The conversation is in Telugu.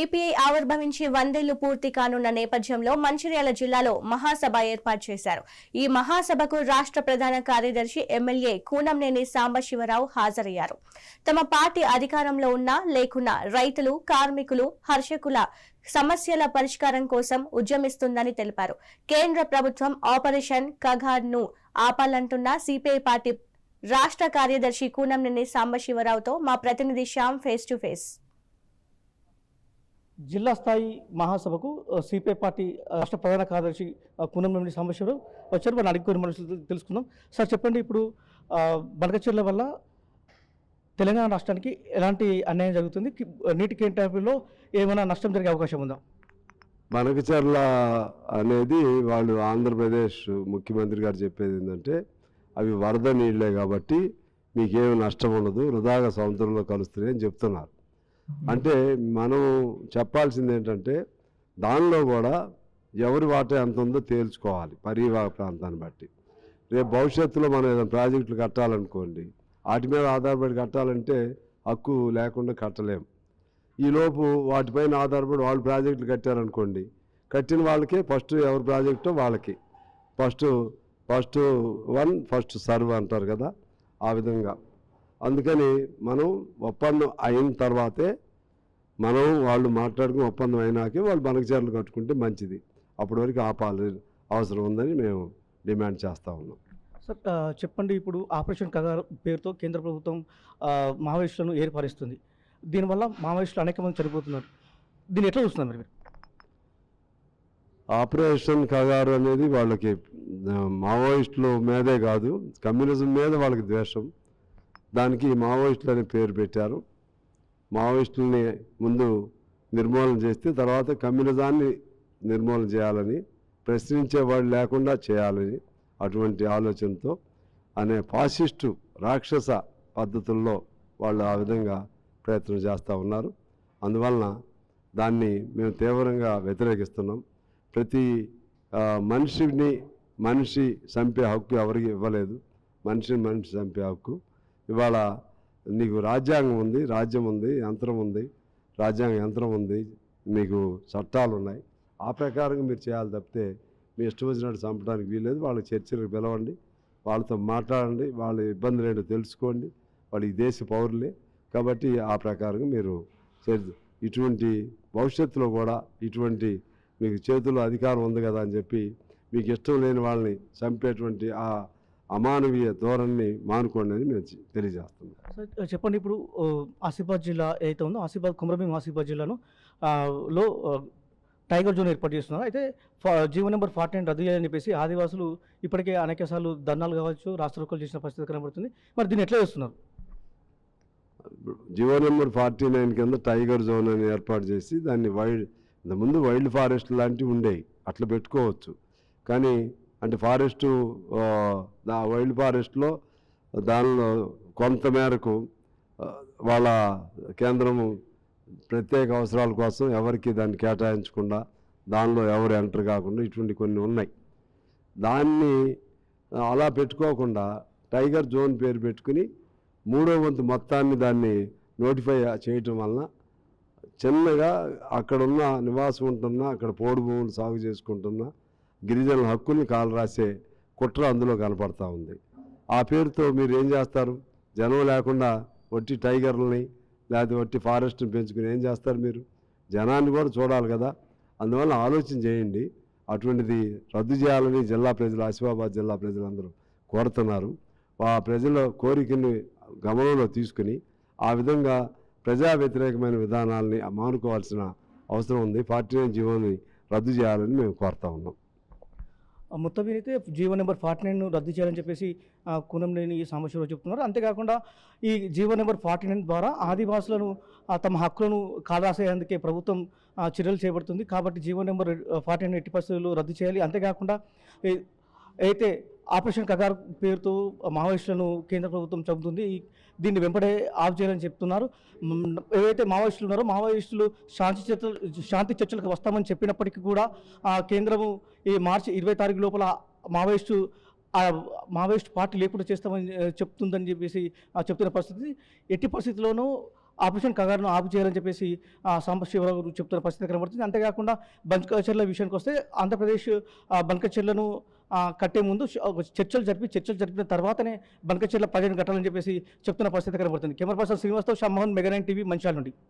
సిపిఐ ఆవిర్భవించి వందేళ్ళు పూర్తి కానున్న నేపథ్యంలో మంచిర్యాల జిల్లాలో మహాసభ ఏర్పాటు చేశారు. ఈ మహాసభకు రాష్ట్ర ప్రధాన కార్యదర్శి ఎమ్మెల్యే కూనంనేని సాంబశివరావు హాజరయ్యారు. తమ పార్టీ అధికారంలో ఉన్నా లేకున్నా రైతులు కార్మికులు హర్షకుల సమస్యల పరిష్కారం కోసం ఉద్యమిస్తుందని తెలిపారు. కేంద్ర ప్రభుత్వం ఆపరేషన్ కగార్ను ఆపాలంటున్న సిపిఐ పార్టీ రాష్ట్ర కార్యదర్శి కూనంనేని సాంబశివరావుతో మా ప్రతినిధి శ్యామ్ ఫేస్ టు ఫేస్. జిల్లా స్థాయి మహాసభకు సిపిఐ పార్టీ రాష్ట్ర ప్రధాన కార్యదర్శి ఆ, కూనంనేని సాంబశివరావు వచ్చారు. వారిని అడిగి కొన్ని తెలుసుకుందాం. సార్ చెప్పండి ఇప్పుడు ఆ, బనకచెర్ల వల్ల తెలంగాణ రాష్ట్రానికి ఎలాంటి అన్యాయం జరుగుతుంది? నీటి కేటాయింపులో ఏమైనా నష్టం జరిగే అవకాశం ఉందా? బనకచర్ల అనేది వాళ్ళు ఆంధ్రప్రదేశ్ ముఖ్యమంత్రి గారు చెప్పేది ఏంటంటే అవి వరద నీళ్ళే కాబట్టి మీకేం నష్టం ఉండదు వృధాగా సముద్రంలో కలుస్తున్నాయి అని చెప్తున్నారు. అంటే మనం చెప్పాల్సింది ఏంటంటే దానిలో కూడా ఎవరి వాట ఎంత ఉందో తేల్చుకోవాలి పరివాహక ప్రాంతాన్ని బట్టి. రేపు భవిష్యత్తులో మనం ఏదైనా ప్రాజెక్టులు కట్టాలనుకోండి వాటి మీద ఆధారపడి కట్టాలంటే హక్కు లేకుండా కట్టలేం. ఈలోపు వాటిపైన ఆధారపడి వాళ్ళు ప్రాజెక్టులు కట్టారనుకోండి కట్టిన వాళ్ళకే ఫస్ట్ ఎవరి ప్రాజెక్టో వాళ్ళకి. First first one first serve అంటారు కదా ఆ విధంగా. అందుకని మనం ఒప్పందం అయిన తర్వాతే మనం వాళ్ళు మాట్లాడుకుని ఒప్పందం అయినాకే వాళ్ళు బనకచీరలు కట్టుకుంటే మంచిది. అప్పటి వరకు ఆపాలి అవసరం ఉందని మేము డిమాండ్ చేస్తూ ఉన్నాం. సార్ చెప్పండి ఇప్పుడు ఆపరేషన్ కగార్ పేరుతో కేంద్ర ప్రభుత్వం మావోయిస్టులను ఏర్పరుస్తుంది. దీనివల్ల మావోయిస్టులు అనేక మంది చనిపోతున్నారు. దీన్ని ఎట్లా చూస్తున్నారు మీరు? ఆపరేషన్ కగారు అనేది వాళ్ళకి మావోయిస్టుల మీదే కాదు కమ్యూనిజం మీద వాళ్ళకి ద్వేషం. దానికి మావోయిస్టులు అనే పేరు పెట్టారు. మావోయిస్టులని ముందు నిర్మూలన చేస్తే తర్వాత కమ్యూనిజాన్ని నిర్మూలన చేయాలని ప్రశ్నించే వాళ్ళు లేకుండా చేయాలని అటువంటి ఆలోచనతో అనే ఫాసిస్టు రాక్షస పద్ధతుల్లో వాళ్ళు ఆ విధంగా ప్రయత్నం చేస్తూ ఉన్నారు. అందువలన దాన్ని మేము తీవ్రంగా వ్యతిరేకిస్తున్నాం. ప్రతి మనిషిని మనిషి చంపే హక్కు ఎవరికి ఇవ్వలేదు. మనిషిని మనిషి చంపే హక్కు ఇవాళ నీకు రాజ్యాంగం ఉంది రాజ్యం ఉంది యంత్రం ఉంది రాజ్యాంగ యంత్రం ఉంది మీకు చట్టాలు ఉన్నాయి. ఆ ప్రకారంగా మీరు చేయాలి తప్పితే మీ ఇష్టం వచ్చినట్టు చంపడానికి వీల్లేదు. వాళ్ళ చర్చలకు పిలవండి వాళ్ళతో మాట్లాడండి వాళ్ళ ఇబ్బందులు ఏంటో తెలుసుకోండి. వాళ్ళు ఈ దేశ పౌరులే. కాబట్టి ఆ ప్రకారంగా మీరు చే- ఇటువంటి భవిష్యత్తులో కూడా ఇటువంటి మీకు చేతుల్లో అధికారం ఉంది కదా అని చెప్పి మీకు ఇష్టం లేని వాళ్ళని చంపేటువంటి ఆ అమానవీయ ధోరణిని మానుకోండి అని మేము తెలియజేస్తున్నాం. చెప్పండి ఇప్పుడు ఆసిఫాబాద్ జిల్లా ఏదైతే ఉందో ఆసిఫాబాద్ కుమ్రభీం ఆసిఫాబాద్ జిల్లాను లో టైగర్ జోన్ ఏర్పాటు చేస్తున్నారు. అయితే జీవో నెంబర్ ఫార్టీ నైన్ రద్దు చేయాలని చెప్పేసి ఆదివాసులు ఇప్పటికే అనేక సార్లు ధర్నాలు కావచ్చు రాష్ట్రోకలు చేసిన పరిస్థితి కనబడుతుంది. మరి దీన్ని ఎట్లా చేస్తున్నారు? జియో నెంబర్ ఫార్టీ నైన్ కింద టైగర్ జోన్ అని ఏర్పాటు చేసి దాన్ని వైల్డ్ ముందు వైల్డ్ ఫారెస్ట్ లాంటివి ఉండేవి. అట్లా పెట్టుకోవచ్చు. కానీ అంటే ఫారెస్ట్ వైల్డ్ ఫారెస్ట్లో దానిలో కొంత మేరకు వాళ్ళ కేంద్రము ప్రత్యేక అవసరాల కోసం ఎవరికి దాన్ని కేటాయించకుండా దానిలో ఎవరు ఎంటర్ కాకుండా ఇటువంటి కొన్ని ఉన్నాయి. దాన్ని అలా పెట్టుకోకుండా టైగర్ జోన్ పేరు పెట్టుకుని మూడో వంతు మొత్తాన్ని దాన్ని నోటిఫై చేయటం వలన చిన్నగా అక్కడున్న నివాసం ఉంటున్నా అక్కడ పోడు భూములు సాగు చేసుకుంటున్నా గిరిజనుల హక్కుల్ని కాలు రాసే కుట్ర అందులో కనపడతా ఉంది. ఆ పేరుతో మీరు ఏం చేస్తారు? జనం లేకుండా వట్టి టైగర్లని లేకపోతే వట్టి ఫారెస్ట్ని పెంచుకుని ఏం చేస్తారు మీరు? జనాన్ని కూడా చూడాలి కదా. అందువల్ల ఆలోచన చేయండి. అటువంటిది రద్దు చేయాలని జిల్లా ప్రజలు ఆసిఫాబాద్ జిల్లా ప్రజలందరూ కోరుతున్నారు. ఆ ప్రజల కోరికని గమనంలో తీసుకుని ఆ విధంగా ప్రజా వ్యతిరేకమైన విధానాలని మానుకోవాల్సిన అవసరం ఉంది. పార్టీ జీవోని రద్దు చేయాలని మేము కోరుతా ఉన్నాం. మొత్తం అయితే జీవో నెంబర్ ఫార్టీ నైన్ రద్దు చేయాలని చెప్పేసి ఆ, కూనంనేని సాంబశివరావు చెప్తున్నారు. అంతేకాకుండా ఈ జీవో నెంబర్ ఫార్టీ నైన్ ద్వారా ఆదివాసులను తమ హక్కులను కాదాసేందుకే ప్రభుత్వం చర్యలు చేపడుతుంది. కాబట్టి జీవో నెంబర్ ఫార్టీ నైన్ ఎట్టి పరిస్థితులు రద్దు చేయాలి. అంతేకాకుండా అయితే ఆపరేషన్ కగార్ పేరుతో మావోయిస్టులను కేంద్ర ప్రభుత్వం చెబుతుంది దీన్ని వెంబడే ఆఫ్ చేయాలని చెప్తున్నారు. ఏవైతే మావోయిస్టులు ఉన్నారో మావోయిస్టులు శాంతి చర్చ శాంతి చర్చలకు వస్తామని చెప్పినప్పటికీ కూడా ఆ కేంద్రము ఈ మార్చి ఇరవై తారీఖు లోపల మావోయిస్టు మావోయిస్ట్ పార్టీ లేకుండా చేస్తామని చెప్తుందని చెప్పేసి చెప్తున్న పరిస్థితి. ఎట్టి పరిస్థితుల్లోనూ ఆపరేషన్ కగారును ఆపు చేయాలని చెప్పేసి ఆ, సాంబశివరావు చెప్తున్న పరిస్థితి కనబడుతుంది. అంతేకాకుండా బంకచర్ల విషయానికి వస్తే ఆంధ్రప్రదేశ్ బంకచర్లను కట్టే ముందు ఒక చర్చలు జరిపి చర్చలు జరిపిన తర్వాతనే బనకచర్ల పర్యటన కట్టాలని చెప్పేసి చెప్తున్న పరిస్థితి కనబడుతుంది. కెమెరా పర్సన్ శ్రీనివాస్తో మెగా నైన్ టీవీ మంచాల నుండి.